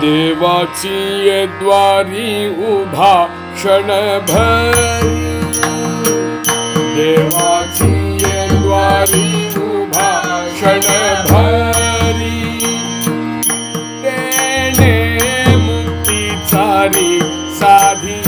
देवाची द्वारी उभा क्षणभरी देवाची द्वारी उभा क्षणभरी तेने मुक्तीचारी साधिये साधी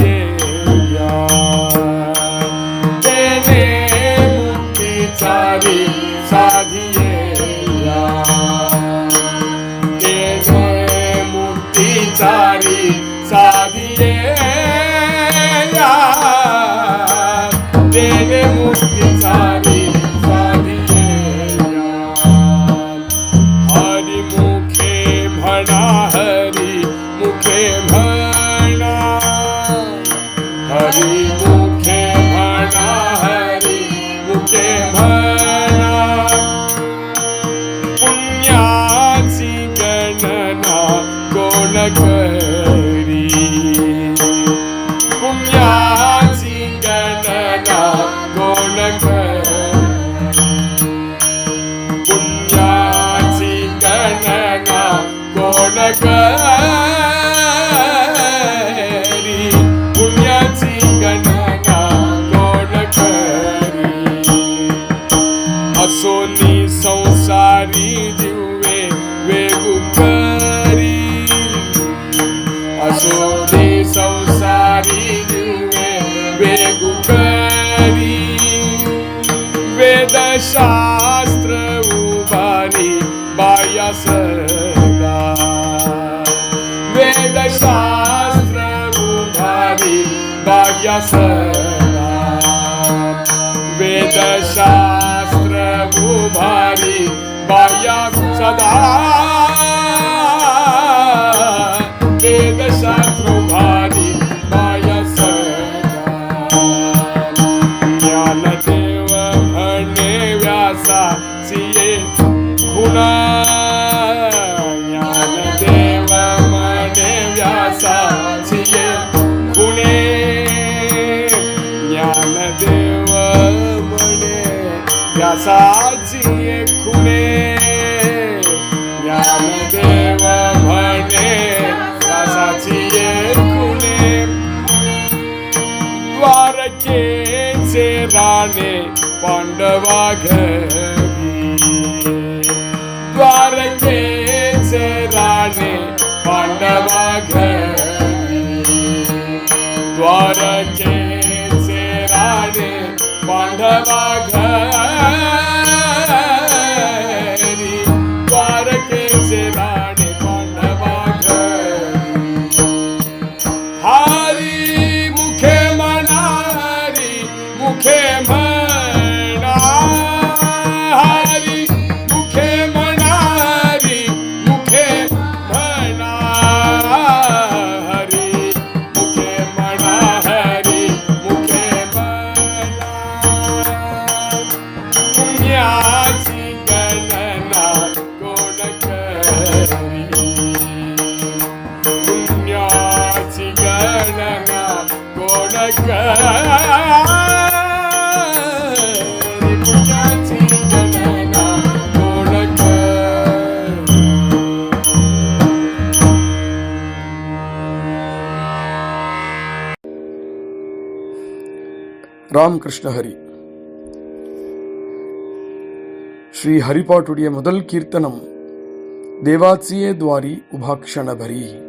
वेदशास्त्र उभारी बाया सदा घरी द्वारकेचे राणे पांडवा घरी द्वारकेचे राणे पांडवा घरी ರಾಮಕೃಷ್ಣ ಹರಿ ಶ್ರೀ ಹರಿಪಾಟುಡಿಯ ಮೊದಲ್ ಕೀರ್ತನಂ ದೇವಾತ್ಸಿಯೇ ದ್ವಾರಿ ಉಭಾಕ್ಷಣ ಭರಿ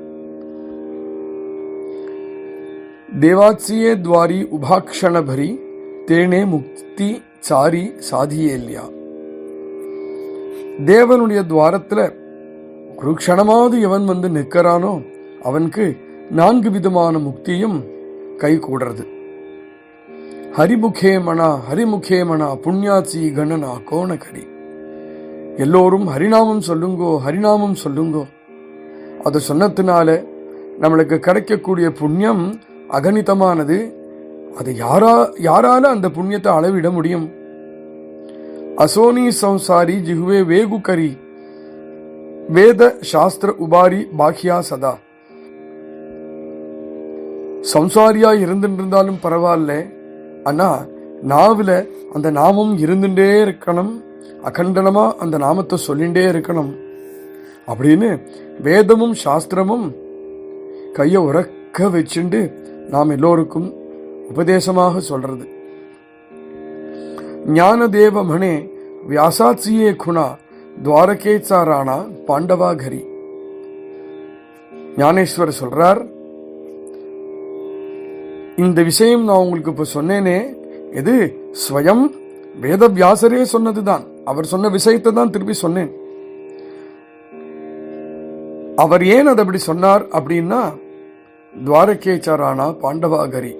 முதல் துவாரி உபாக்ஷணபரி தேனே முக்தி சாரி சாதியேல்யா. தேவனுடைய துவாரத்துல ஒரு க்ஷணமாவது எவன் வந்து நிற்கிறானோ அவனுக்கு நான்கு விதமான முக்தியும் கை கூடுறது. ஹரிமுகே மனா ஹரிமுகே மனா புண்ணியாச்சி கணனா கோணகரி எல்லோரும் ஹரிநாமம் சொல்லுங்கோ ஹரிநாமம் சொல்லுங்கோ. அது சொன்னதுனால நம்மளுக்கு கிடைக்கக்கூடிய புண்ணியம் அகணிதமானது அதை யாரா யாரால அந்த புண்ணியத்தை அளவிட முடியும்? அசோனி சம்சாரி ஜிகுவே வேகுகரி வேத சாஸ்திர உபாரி பாக்கியா சதா. சம்சாரியா இருந்துருந்தாலும் பரவாயில்ல. ஆனா நாவில் அந்த நாமம் இருந்துட்டே இருக்கணும். அகண்டனமா அந்த நாமத்தை சொல்லிண்டே இருக்கணும். அப்படின்னு வேதமும் சாஸ்திரமும் கையை உறக்க வச்சுண்டு நாம் எல்லோருக்கும் உபதேசமாக சொல்றது. ஞானதேவ மணே வியாசாட்சியே குணா துவாரகேச்சாரானா பாண்டவாகரி. ஞானேஸ்வர் சொல்றார் இந்த விஷயம் நான் உங்களுக்கு இப்ப சொன்னேனே இது ஸ்வயம்? வேதவியாசரே சொன்னதுதான். அவர் சொன்ன விஷயத்தை தான் திருப்பி சொன்னேன். அவர் ஏன் அதை அப்படி சொன்னார் அப்படின்னா துவாரகேச்சாரானா பாண்டவாகரி.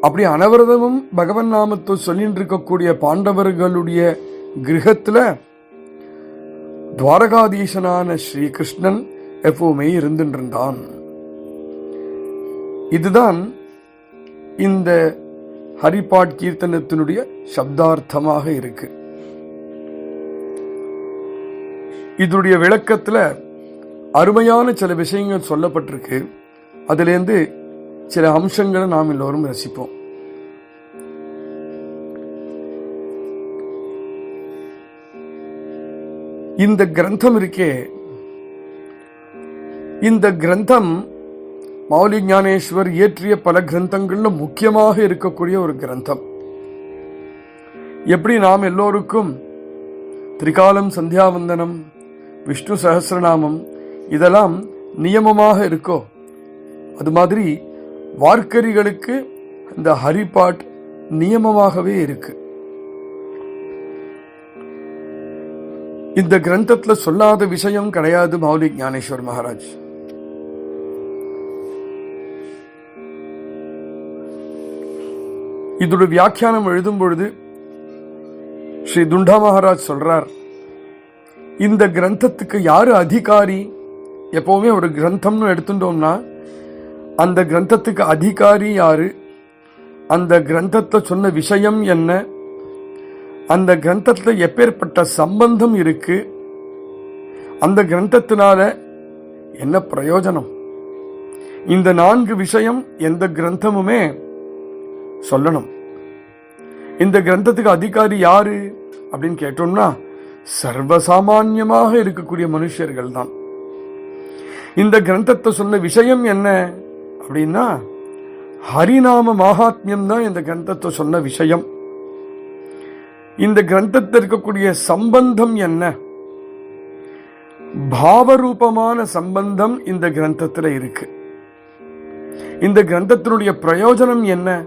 அப்படி அனவரதமும் பகவன் நாமத்தை சொல்லிட்டு இருக்கக்கூடிய பாண்டவர்களுடைய கிரகத்துல துவாரகாதீசனான ஸ்ரீகிருஷ்ணன் எப்பவுமே இருந்துட்டு இருந்தான் இதுதான் இந்த ஹரிபாட் கீர்த்தனத்தினுடைய சப்தார்த்தமாக இருக்கு. இதனுடைய விளக்கத்துல அருமையான சில விஷயங்கள் சொல்லப்பட்டிருக்கு. அதுலேருந்து சில அம்சங்களை நாம் எல்லோரும் ரசிப்போம். இந்த கிரந்தம் இருக்கே. இந்த கிரந்தம் மௌலி ஞானேஸ்வர் இயற்றிய பல கிரந்தங்கள்ல முக்கியமாக இருக்கக்கூடிய ஒரு கிரந்தம். எப்படி நாம் எல்லோருக்கும் திரிகாலம் சந்தியாவந்தனம் விஷ்ணு சகசிரநாமம் இதெல்லாம் நியமமாக இருக்கோ அது மாதிரி வார்க்கரிகளுக்கு இந்த ஹரிபாட் நியமமாகவே இருக்கு. இந்த கிரந்தத்துல சொல்லாத விஷயம் கிடையாது மௌலி ஞானேஸ்வர் மகாராஜ். இதோட வியாக்கியானம் எழுதும் பொழுது ஸ்ரீ துண்டா மகாராஜ் சொல்றார் இந்த கிரந்தத்துக்கு யாரு அதிகாரி? எப்பவுமே ஒரு கிரந்தம்னு எடுத்துட்டோம்னா அந்த கிரந்தத்துக்கு அதிகாரி யாரு? அந்த கிரந்தத்தை சொன்ன விஷயம் என்ன? அந்த கிரந்தத்தில் எப்பேற்பட்ட சம்பந்தம் இருக்கு? அந்த கிரந்தத்தினால என்ன பிரயோஜனம்? இந்த நான்கு விஷயம் எந்த கிரந்தமுமே சொல்லணும். இந்த கிரந்தத்துக்கு அதிகாரி யாரு? அப்படின்னு கேட்டோம்னா சர்வசாமான்யமாக இருக்கக்கூடிய மனுஷர்கள் தான் இந்த கிரந்தத்தை சொன்ன விஷயம் என்ன? அப்படின்னா ஹரிநாம மகாத்மியம் தான் இந்த கிரந்தத்தை சொன்ன விஷயம். இந்த கிரந்தத்தில் இருக்கக்கூடிய சம்பந்தம் என்ன? பாவரூபமான சம்பந்தம் இந்த கிரந்தத்தில் இருக்கு. இந்த கிரந்தத்தினுடைய பிரயோஜனம் என்ன?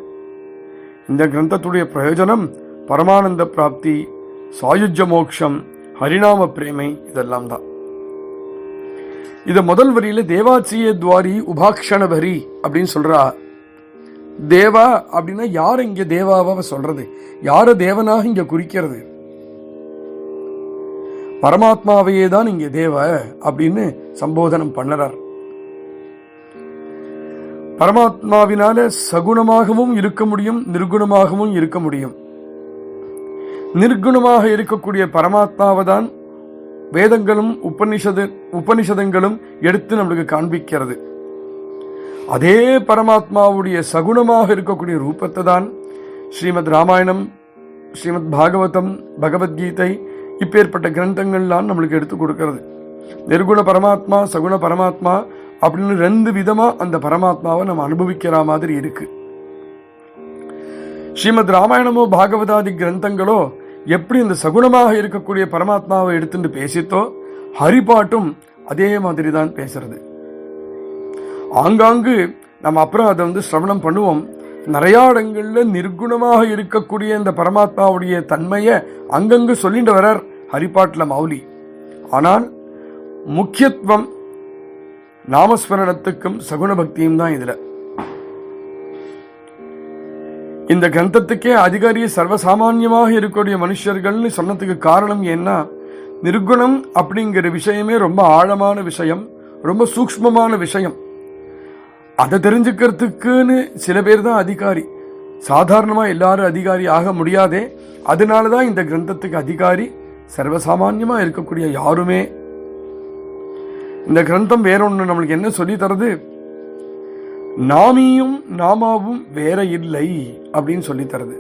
இந்த கிரந்தத்துடைய பிரயோஜனம் பரமானந்த பிராப்தி சாயுஜ மோக்ஷம் ஹரிநாம பிரேமை இதெல்லாம் தான். இத முதல் வரியில தேவாச்சிய துவாரி உபாக்ஷணபரி அப்படின்னு சொல்றா. தேவா அப்படின்னா யார் இங்க தேவாவா சொல்றது? யார தேவனாக இங்க குறிக்கிறது? பரமாத்மாவையே தான் இங்க தேவ அப்படின்னு சம்போதனம் பண்ணுறார். பரமாத்மாவினால சகுணமாகவும் இருக்க முடியும் நிர்குணமாகவும் இருக்க முடியும். நிர்குணமாக இருக்கக்கூடிய பரமாத்மாவை தான் வேதங்களும் உபனிஷத உபனிஷதங்களும் எடுத்து நம்மளுக்கு காண்பிக்கிறது. அதே பரமாத்மாவுடைய சகுணமாக இருக்கக்கூடிய ரூபத்தை தான் ஸ்ரீமத் ராமாயணம் ஸ்ரீமத் பாகவதம் பகவத்கீதை இப்பேற்பட்ட கிரந்தங்கள்லாம் நம்மளுக்கு எடுத்து கொடுக்கிறது. நிர்குண பரமாத்மா சகுண பரமாத்மா அப்படின்னு ரெண்டு விதமா அந்த பரமாத்மாவை நம்ம அனுபவிக்கிற மாதிரி இருக்கு. ஸ்ரீமத் ராமாயணமோ பாகவதாதி கிரந்தங்களோ எப்படி இந்த சகுணமாக இருக்கக்கூடிய பரமாத்மாவை எடுத்துட்டு பேசித்தோ ஹரிபாட்டும் அதே மாதிரி தான் பேசுறது. ஆங்காங்கு நம்ம அப்புறம் அதை வந்து சிரவணம் பண்ணுவோம். நிறைய இடங்கள்ல நிர்குணமாக இருக்கக்கூடிய இந்த பரமாத்மாவுடைய தன்மையை அங்கங்கு சொல்லிட்டு வரார் ஹரிபாட்டில் மௌலி. ஆனால் முக்கியத்துவம் நாமஸ்மரணத்துக்கும் சகுண பக்தியும் தான் இதில். இந்த கிரந்தத்துக்கே அதிகாரி சர்வசாமான்யமாக இருக்கக்கூடிய மனுஷர்கள்னு சொன்னதுக்கு காரணம் என்ன நிர்குணம் அப்படிங்கிற விஷயமே ரொம்ப ஆழமான விஷயம் ரொம்ப சூக்ஷ்மமான விஷயம். அதை தெரிஞ்சுக்கிறதுக்குன்னு சில பேர் தான் அதிகாரி. சாதாரணமாக எல்லாரும் அதிகாரி ஆக முடியாதே அதனால தான் இந்த கிரந்தத்துக்கு அதிகாரி சர்வசாமான்யமா இருக்கக்கூடிய யாருமே. இந்த கிரந்தம் வேற ஒன்று நம்மளுக்கு என்ன சொல்லி தரது? நாமியும் நாமாவும் வேற இல்லை அப்படின்னு சொல்லி தருது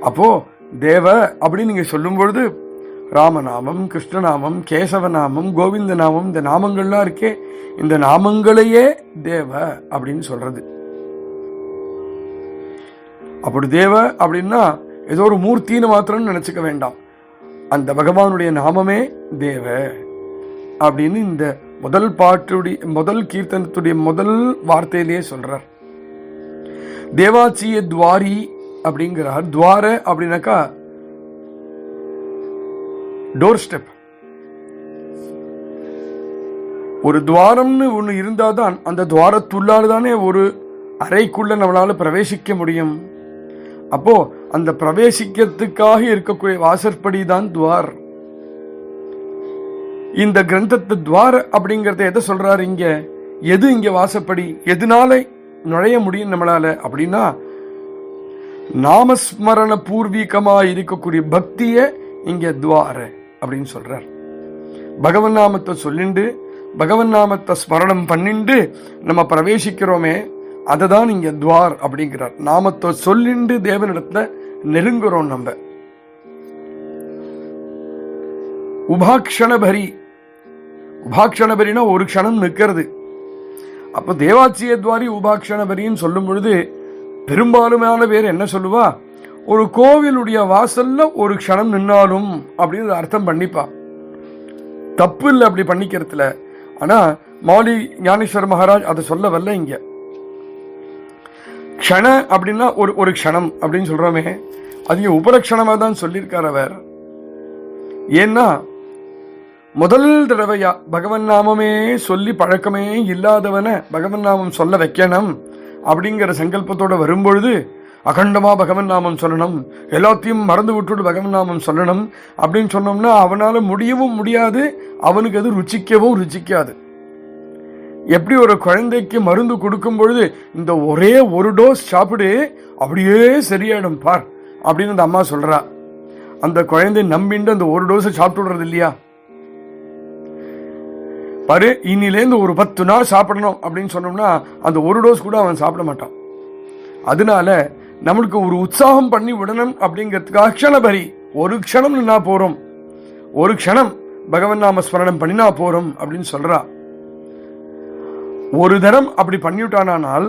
அப்போ தேவ அப்படின்னு நீங்க சொல்லும் பொழுது ராமநாமம் கிருஷ்ணநாமம் கேசவநாமம் கோவிந்த நாமம் இந்த நாமங்கள்லாம் இருக்கே இந்த நாமங்களையே தேவ அப்படின்னு சொல்றது. அப்படி தேவ அப்படின்னா ஏதோ ஒரு மூர்த்தின்னு மாத்திரம் நினைச்சுக்க வேண்டாம். அந்த பகவானுடைய நாமமே தேவ அப்படின்னு இந்த முதல் பாட்டுடைய முதல் கீர்த்தனத்துடைய முதல் வார்த்தையிலேயே சொல்றார். தேவாச்சிய துவாரி அப்படிங்கிறார். துவார அப்படின்னாக்கா டோர் ஸ்டெப் ஒரு துவாரம்னு ஒன்று இருந்தாதான் அந்த துவாரத்துள்ளால் தானே ஒரு அறைக்குள்ள நம்மளால் பிரவேசிக்க முடியும். அப்போ அந்த பிரவேசிக்கிறதுக்காக இருக்கக்கூடிய வாசற்படி தான் துவார். இந்த கிரந்தத்து துவார அப்படிங்கறத எதை சொல்றாரு இங்க? எது இங்க வாசப்படி? எதனால நுழைய முடியும் நம்மளால அப்படின்னா நாமஸ்மரண பூர்வீகமா இருக்கக்கூடிய பக்திய இங்க துவார அப்படின்னு சொல்றார். பகவன் நாமத்தை சொல்லிண்டு பகவன் நாமத்தை ஸ்மரணம் பண்ணிண்டு நம்ம பிரவேசிக்கிறோமே அதை தான் இங்க துவார் அப்படிங்கிறார். நாமத்தை சொல்லிண்டு தேவனிடத்துல நெருங்குறோம் நம்ம. உபாக்ஷணபரி உபாக்ஷணபரினா ஒரு க்ஷணம் நிற்கிறது. அப்போ தேவாச்சியத்வாரி உபாக்ஷணபரின்னு சொல்லும் பொழுது பெரும்பாலுமான பேர் என்ன சொல்லுவா? ஒரு கோவிலுடைய வாசல்ல ஒரு க்ஷணம் நின்னாலும் அப்படின்னு அர்த்தம் பண்ணிப்பா. தப்பு இல்லை அப்படி பண்ணிக்கிறதுல. ஆனால் மாலி ஞானேஸ்வர மகாராஜ் அதை சொல்ல வரல இங்க. க்ஷண அப்படின்னா ஒரு ஒரு க்ஷணம் அப்படின்னு சொல்றோமே. அது இங்க தான் சொல்லியிருக்கார் அவர். ஏன்னா முதல் தடவையா பகவன் நாமமே சொல்லி பழக்கமே இல்லாதவன பகவன் நாமம் சொல்ல வைக்கணும் அப்படிங்கிற சங்கல்பத்தோட வரும்பொழுது அகண்டமா பகவன் நாமம் சொல்லணும். எல்லாத்தையும் மறந்து விட்டுட்டு பகவன் நாமம் சொல்லணும் அப்படின்னு சொன்னோம்னா அவனால முடியவும் முடியாது அவனுக்கு அது ருச்சிக்கவும் ருச்சிக்காது. எப்படி ஒரு குழந்தைக்கு மருந்து கொடுக்கும் பொழுது இந்த ஒரே ஒரு டோஸ் சாப்பிடு அப்படியே சரியாயிடும் பார் அப்படின்னு அந்த அம்மா சொல்றா. அந்த குழந்தை நம்பிண்டு அந்த ஒரு டோஸை சாப்பிட்டு விடுறது இல்லையா? பாரு இன்னிலேருந்து ஒரு பத்து நாள் சாப்பிடணும் அப்படின்னு சொன்னோம்னா அந்த ஒரு டோஸ் கூட அவன் சாப்பிட மாட்டான். அதனால நம்மளுக்கு ஒரு உற்சாகம் பண்ணி விடணும் அப்படிங்கிறதுக்காக க்ஷணபரி ஒரு க்ஷணம் நின்னா போறோம். ஒரு க்ஷணம் பகவன் நாம ஸ்மரணம் பண்ணினா போறோம் அப்படின்னு சொல்றா. ஒரு தரம் அப்படி பண்ணிவிட்டானால்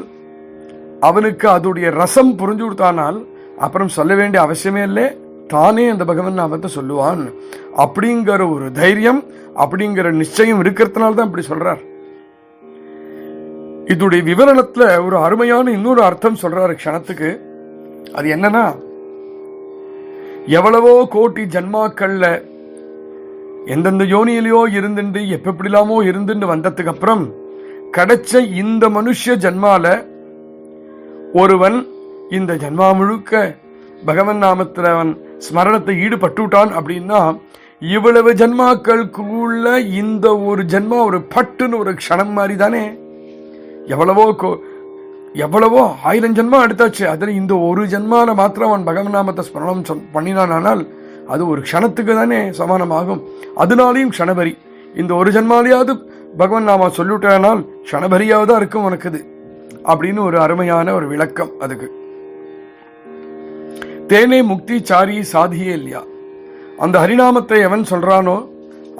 அவனுக்கு அதோடைய ரசம் புரிஞ்சு விட்டானால் அப்புறம் சொல்ல வேண்டிய அவசியமே இல்லை. தானே அந்த பகவன் நாமத்தை சொல்லுவான். அப்படிங்கிற ஒரு தைரியம் அப்படிங்கிற நிச்சயம் இருக்கிறதுனால தான் இப்படி சொல்றார். இதோடைய விவரணத்துல ஒரு அருமையான இன்னொரு அர்த்தம் சொல்றாரு க்ஷணத்துக்கு. அது என்னன்னா எவ்வளவோ கோட்டி ஜன்மாக்கள்ல எந்தெந்த யோனியிலையோ இருந்துட்டு எப்ப எப்படிலாமோ இருந்துட்டு வந்ததுக்கு அப்புறம் கிடைச்ச இந்த மனுஷ ஜன்மால ஒருவன் இந்த ஜன்மா முழுக்க பகவன் நாமத்துல அவன் ஸ்மரணத்தை ஈடுபட்டுட்டான் அப்படின்னா இவ்வளவு ஜென்மாக்களுக்குள்ள இந்த ஒரு ஜென்மா ஒரு பட்டுன்னு ஒரு க்ஷணம் மாதிரி தானே எவ்வளவோ கோ- எவ்வளவோ ஆயிரம் ஜென்மா எடுத்தாச்சு. அதில் இந்த ஒரு ஜென்மாவில் மாத்திரம் அவன் பகவன் நாமத்தை ஸ்மரணம் சொல் பண்ணினானால் அது ஒரு க்ஷணத்துக்கு தானே சமானமாகும். அதனாலையும் க்ஷணபரி. இந்த ஒரு ஜென்மாலையாவது பகவன் நாம சொல்லிவிட்டானால் க்ஷணபரியாக தான் இருக்கும் உனக்கு இது. அப்படின்னு ஒரு அருமையான ஒரு விளக்கம் அதுக்கு. தேனே முக்தி சாரி சாதியே இல்லையா? அந்த ஹரிநாமத்தை எவன் சொல்றானோ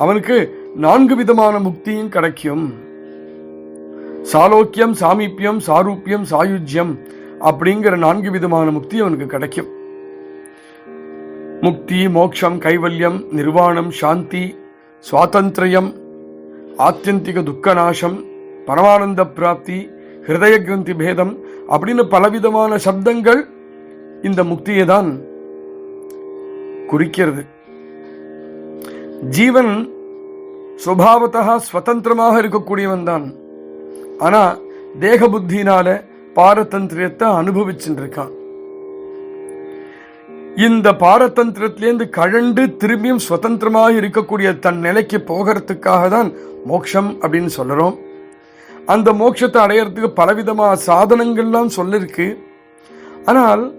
அவனுக்கு நான்கு விதமான முக்தியும் கிடைக்கும். சாலோக்கியம் சாமீப்பியம் சாரூப்பியம் சாயுஜ்யம் அப்படிங்கிற நான்கு விதமான முக்தி அவனுக்கு கிடைக்கும். முக்தி மோக்ஷம் கைவல்யம் நிர்வாணம் சாந்தி சுவாதந்திரியம் ஆத்தியந்திக துக்க நாசம் பரமானந்த பிராப்தி ஹிருதய கிரந்தி பேதம் அப்படின்னு பலவிதமான சப்தங்கள் இந்த முக்தியை தான் குறிக்கிறது. ஜீவன் சுபாவத்தா ஸ்வதந்திரமாக இருக்கக்கூடியவன் தான் ஆனா தேக புத்தினால பாரதந்திரியத்தை அனுபவிச்சுட்டு இருக்கான் இந்த பாரதந்திரத்திலேருந்து கழண்டு திரும்பியும் சுதந்திரமாக இருக்கக்கூடிய தன் நிலைக்கு போகிறதுக்காக தான் மோட்சம் அப்படின்னு சொல்லுறோம் அந்த மோட்சத்தை அடையறதுக்கு பலவிதமான சாதனங்கள்லாம் சொல்லிருக்கு. ஆனால்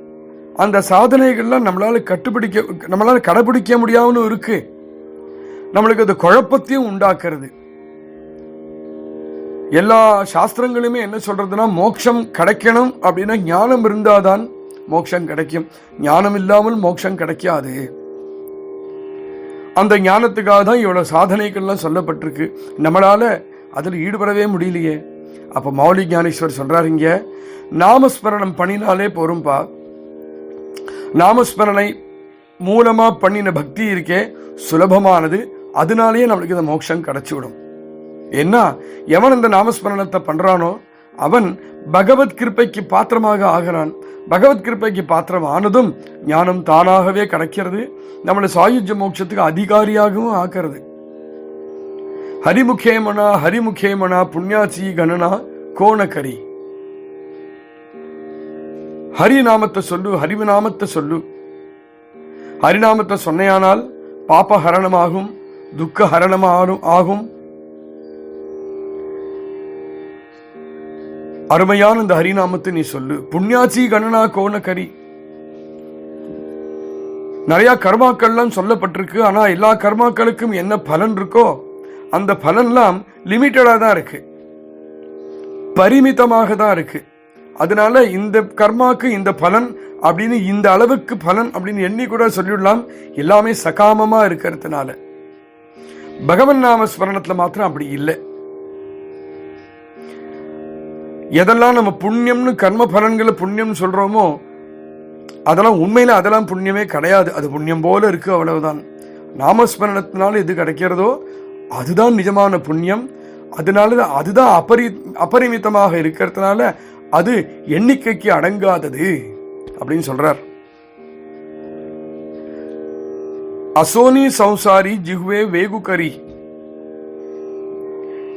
அந்த சாதனைகள்லாம் நம்மளால கட்டுப்பிடிக்க நம்மளால கடைபிடிக்க முடியாமனு இருக்குது நம்மளுக்கு அது குழப்பத்தையும் உண்டாக்குறது. எல்லா சாஸ்திரங்களுமே என்ன சொல்றதுன்னா மோட்சம் கிடைக்கணும் அப்படின்னா ஞானம் இருந்தாதான் மோட்சம் கிடைக்கும். ஞானம் இல்லாமல் மோட்சம் கிடைக்காது. அந்த ஞானத்துக்காக தான் இவ்வளவு சாதனைகள்லாம் சொல்லப்பட்டிருக்கு. நம்மளால அதில் ஈடுபடவே முடியலையே. அப்ப மௌலி ஞானேஸ்வர் சொல்றாருங்க நாமஸ்மரணம் பண்ணினாலே போரும்பா. நாமஸ்மரணை மூலமா பண்ணின பக்தி இருக்கே சுலபமானது. அதனாலேயே நம்மளுக்கு இந்த மோட்சம் கிடைச்சிவிடும். என்ன எவன் இந்த நாமஸ்மரணத்தை பண்றானோ அவன் பகவத் கிருப்பைக்கு பாத்திரமாக ஆகிறான். பகவத் கிருப்பைக்கு பாத்திரம் ஆனதும் ஞானம் தானாகவே கிடைக்கிறது. நம்மளை சாயுஜ மோட்சத்துக்கு அதிகாரியாகவும் ஆக்கிறது. ஹரிமுகேமனா ஹரிமுகேமனா புண்ணியாச்சி கணனா கோணக்கரி ஹரிநாமத்தை சொல்லு ஹரிநாமத்தை சொல்லு. ஹரிநாமத்தை சொன்னையானால் பாப ஹரணமாகும். துக்க ஹரணமாகும் ஆகும். அருமையான இந்த ஹரிநாமத்தை நீ சொல்லு. புண்ணியாச்சி கணனா கோணக்கரி நிறைய கர்மாக்கள்லாம் சொல்லப்பட்டிருக்கு. ஆனா எல்லா கர்மாக்களுக்கும் என்ன பலன் இருக்கோ அந்த பலன்லாம் லிமிட்டடா தான் இருக்கு. பரிமிதமாக தான் இருக்கு. அதனால இந்த கர்மாக்கு இந்த பலன் அப்படின்னு இந்த அளவுக்கு பலன் அப்படின்னு எண்ணி கூட சொல்லிடலாம். எல்லாமே சகாமமா இருக்கிறதுனால. பகவன் நாம ஸ்மரணத்துல மாத்திரம் அப்படி இல்லை. எதெல்லாம் நம்ம புண்ணியம்னு கர்ம பலன்களை புண்ணியம் சொல்றோமோ அதெல்லாம் உண்மையில அதெல்லாம் புண்ணியமே கிடையாது. அது புண்ணியம் போல இருக்கு அவ்வளவுதான். நாமஸ்மரணத்தினால எது கிடைக்கிறதோ அதுதான் நிஜமான புண்ணியம். அதனால அதுதான் அபரி அபரிமிதமாக இருக்கிறதுனால அது எண்ணிக்கைக்கு அடங்காதது அப்படின்னு சொல்றார். அசோனி சௌசாரி ஜிஹ்வே வேகுகரி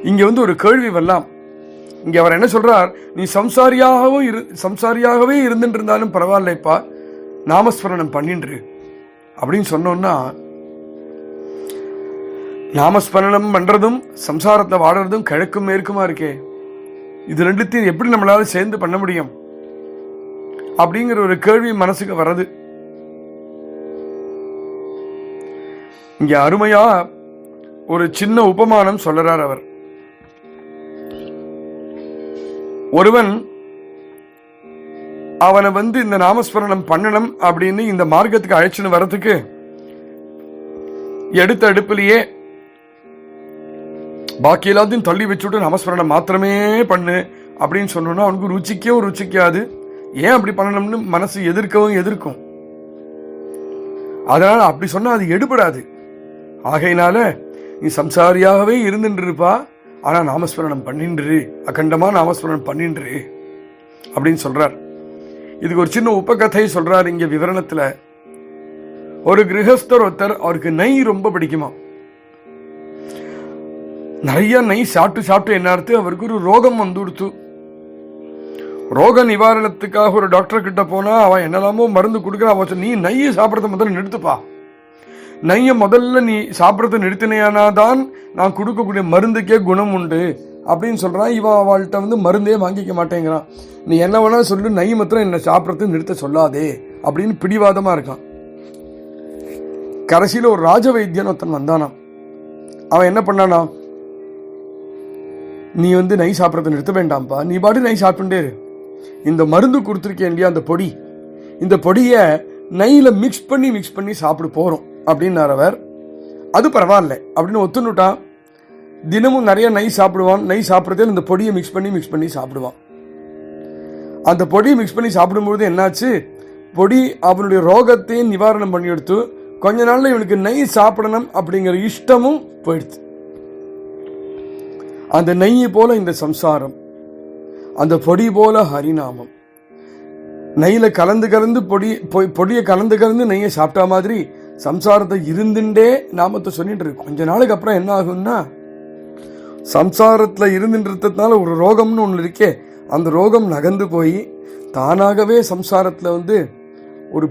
இங்க வந்து ஒரு கேள்வி வரலாம். இங்க அவர் என்ன சொல்றார்? நீ சம்சாரியாகவும் இரு சம்சாரியாகவே இருந்துட்டு இருந்தாலும் பரவாயில்லைப்பா நாமஸ்மரணம் பண்ணின்று. அப்படின்னு சொன்னோம்னா நாமஸ்மரணம் பண்றதும் சம்சாரத்தை வாடுறதும் கிழக்கும் மேற்குமா இருக்கே? இது ரெண்டுத்தையும் எப்படி நம்மளால சேர்ந்து பண்ண முடியும்? அப்படிங்கிற ஒரு கேள்வி மனசுக்கு வர்றது. இங்க அருமையா ஒரு சின்ன உபமானம் சொல்றார் அவர். ஒருவன் அவனை வந்து இந்த நாமஸ்மரணம் பண்ணணும் அப்படின்னு இந்த மார்க்கத்துக்கு அழைச்சின்னு வர்றதுக்கு எடுத்த அடுப்பிலேயே பாக்கி எல்லாத்தையும் தள்ளி வச்சுட்டு நாமஸ்மரணம் மாத்திரமே பண்ணு அப்படின்னு சொன்னோன்னா அவனுக்கு ருச்சிக்கவும் ருச்சிக்காது. ஏன் அப்படி பண்ணணும்னு மனசு எதிர்க்கவும் எதிர்க்கும். அதனால அப்படி சொன்னா அது எடுபடாது. ஆகையினால நீ சம்சாரியாகவே இருந்துட்டு இருப்பா ஆனா நாமஸ்மரணம் பண்ணின்று அகண்டமா நாமஸ்மரணம் பண்ணின்று அப்படின்னு சொல்றார். இதுக்கு ஒரு சின்ன உபகதை சொல்றார் இங்க விவரணத்துல. ஒரு கிரகஸ்தர் ஒருத்தர் அவருக்கு நெய் ரொம்ப பிடிக்குமா நிறைய நெய் சாப்பிட்டு சாப்பிட்டு என்ன அர்த்தம்? அவருக்கு ஒரு ரோகம் வந்து கொடுத்து ரோக நிவாரணத்துக்காக ஒரு டாக்டர் கிட்ட போனா அவன் என்னெல்லாமோ மருந்து கொடுக்குற அவன் சொன்ன, நீ நெய்யை சாப்பிட்றத முதல்ல நிறுத்துப்பா. நையை முதல்ல நீ சாப்பிட்றத நிறுத்தினையானா தான் நான் கொடுக்கக்கூடிய மருந்துக்கே குணம் உண்டு அப்படின்னு சொல்கிறான் இவன் அவள்கிட்ட வந்து மருந்தே வாங்கிக்க மாட்டேங்கிறான். நீ என்ன வேணாலும் சொல்லு நெய் மாத்திரம் என்னை சாப்பிட்றது நிறுத்த சொல்லாதே அப்படின்னு பிடிவாதமாக இருக்கான். கடைசியில் ஒரு ராஜ வைத்தியன் ஒருத்தன் வந்தானா அவன் என்ன பண்ணானா நீ வந்து நெய் சாப்பிட்றத நிறுத்த வேண்டாம்ப்பா. நீ பாட்டு நெய் சாப்பிட்டுட்டே இரு. இந்த மருந்து கொடுத்துருக்கேன் இல்லையா அந்த பொடி இந்த பொடியை நெய்யில் மிக்ஸ் பண்ணி மிக்ஸ் பண்ணி சாப்பிட போகிறோம் அப்படின்னார் அவர் அது பரவாயில்ல அப்படின்னு ஒத்துனுட்டான் தினமும் நிறைய நெய் சாப்பிடுவான். நெய் சாப்பிட்றதே இந்த பொடியை மிக்ஸ் பண்ணி மிக்ஸ் பண்ணி சாப்பிடுவான். அந்த பொடியை மிக்ஸ் பண்ணி சாப்பிடும்போது என்னாச்சு? பொடி அவனுடைய ரோகத்தையும் நிவாரணம் பண்ணி எடுத்து கொஞ்ச நாள்ல இவனுக்கு நெய் சாப்பிடணும் அப்படிங்கிற இஷ்டமும் போயிடுது. அந்த நெய் போல இந்த சம்சாரம் அந்த பொடி போல ஹரிநாமம். நெய்யில் கலந்து கலந்து பொடி பொ- பொடியை கலந்து கலந்து நெய்யை சாப்பிட்டா மாதிரி சம்சாரத்தை இருந்துட்டே நாமத்தை சொல்லிட்டு இருக்கு கொஞ்ச நாளுக்கு அப்புறம் என்ன ஆகும்னா சம்சாரத்தில் இருந்துன்றதுனால ஒரு ரோகம்னு ஒன்று இருக்கே அந்த ரோகம் நகர்ந்து போய் தானாகவே சம்சாரத்தில் வந்து ஒரு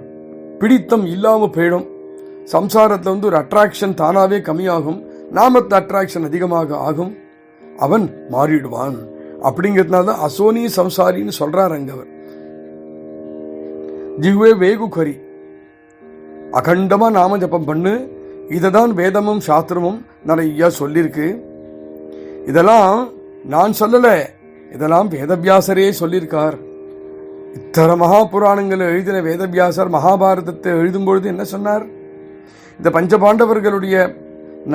பிடித்தம் இல்லாமல் போயிடும். சம்சாரத்தில் வந்து ஒரு அட்ராக்ஷன் தானாகவே கம்மியாகும். நாமத்து அட்ராக்ஷன் அதிகமாக ஆகும். அவன் மாறிடுவான். அப்படிங்கிறதுனால தான் அசோனி சம்சாரின்னு சொல்றார் அங்க அவர். வேகு வேகுகரி. அகண்டமாக நாம ஜப்பம் பண்ணு. இதை தான் வேதமும் சாஸ்திரமும் நிறையா சொல்லியிருக்கு இதெல்லாம் நான் சொல்லலை. இதெல்லாம் வேதவியாசரே சொல்லியிருக்கார் இத்தனை மகா புராணங்களை எழுதின வேதவியாசர் மகாபாரதத்தை எழுதும்பொழுது என்ன சொன்னார்? இந்த பஞ்சபாண்டவர்களுடைய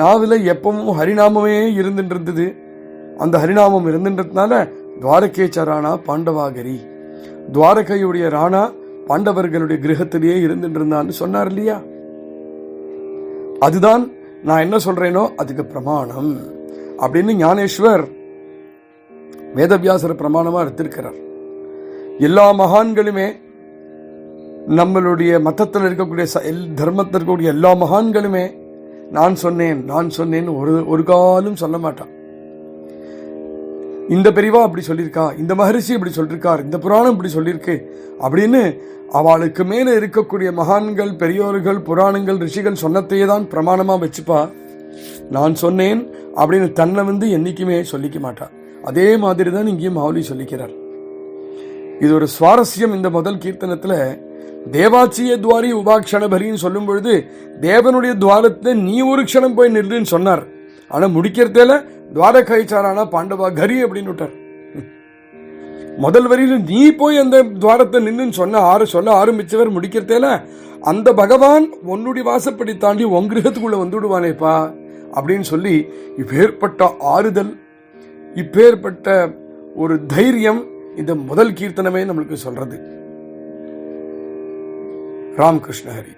நாவில் எப்பவும் ஹரிநாமமே இருந்துட்டு இருந்தது அந்த ஹரிநாமம் இருந்துன்றதுனால துவாரகேச்ச ராணா பாண்டவாகரி. துவாரகையுடைய ராணா பாண்டவர்களுடைய கிரகத்திலேயே இருந்துட்டு இருந்தான்னு சொன்னார் இல்லையா? அதுதான் நான் என்ன சொல்றேனோ அதுக்கு பிரமாணம் அப்படின்னு ஞானேஸ்வர் வேதவியாசர பிரமாணமா எடுத்திருக்கிறார். எல்லா மகான்களுமே நம்மளுடைய மதத்தில் இருக்கக்கூடிய எல் தர்மத்தில் இருக்கக்கூடிய எல்லா மகான்களுமே நான் சொன்னேன் நான் சொன்னேன்னு ஒரு ஒரு காலும் சொல்ல மாட்டான். இந்த பெரிவா அப்படி சொல்லியிருக்கா இந்த மகரிஷி இப்படி சொல்லியிருக்கார் இந்த புராணம் இப்படி சொல்லியிருக்கு அப்படின்னு அவளுக்கு மேலே இருக்கக்கூடிய மகான்கள் பெரியோர்கள் புராணங்கள் ரிஷிகள் சொன்னத்தையே தான் பிரமாணமா வச்சுப்பா. நான் சொன்னேன் அப்படின்னு தன்னை வந்து என்னைக்குமே சொல்லிக்க மாட்டார் அதே மாதிரி தான் இங்கேயும் மாவுலி சொல்லிக்கிறார். இது ஒரு சுவாரஸ்யம் இந்த முதல் கீர்த்தனத்துல. தேவாச்சிய துவாரி உபாக்ஷணபரின்னு சொல்லும் பொழுது தேவனுடைய துவாரத்தை நீ ஒரு க்ஷணம் போய் நின்றுன்னு சொன்னார். ஆனா முடிக்கிறதேல துவாரகைச்சாரானா பாண்டவா கரி அப்படின்னு விட்டார். முதல் வரியில நீ போய் அந்த துவாரத்தை நின்றுன்னு சொன்ன ஆறு சொல்ல ஆரம்பிச்சவர் முடிக்கிறதேல அந்த பகவான் உன்னுடைய வாசப்படி தாண்டி உன் கிரகத்துக்குள்ள வந்துடுவானேப்பா அப்படின்னு சொல்லி இப்பேற்பட்ட ஆறுதல் இப்பேற்பட்ட ஒரு தைரியம் இந்த முதல் கீர்த்தனமே நம்மளுக்கு சொல்றது. ராமகிருஷ்ண ஹரி.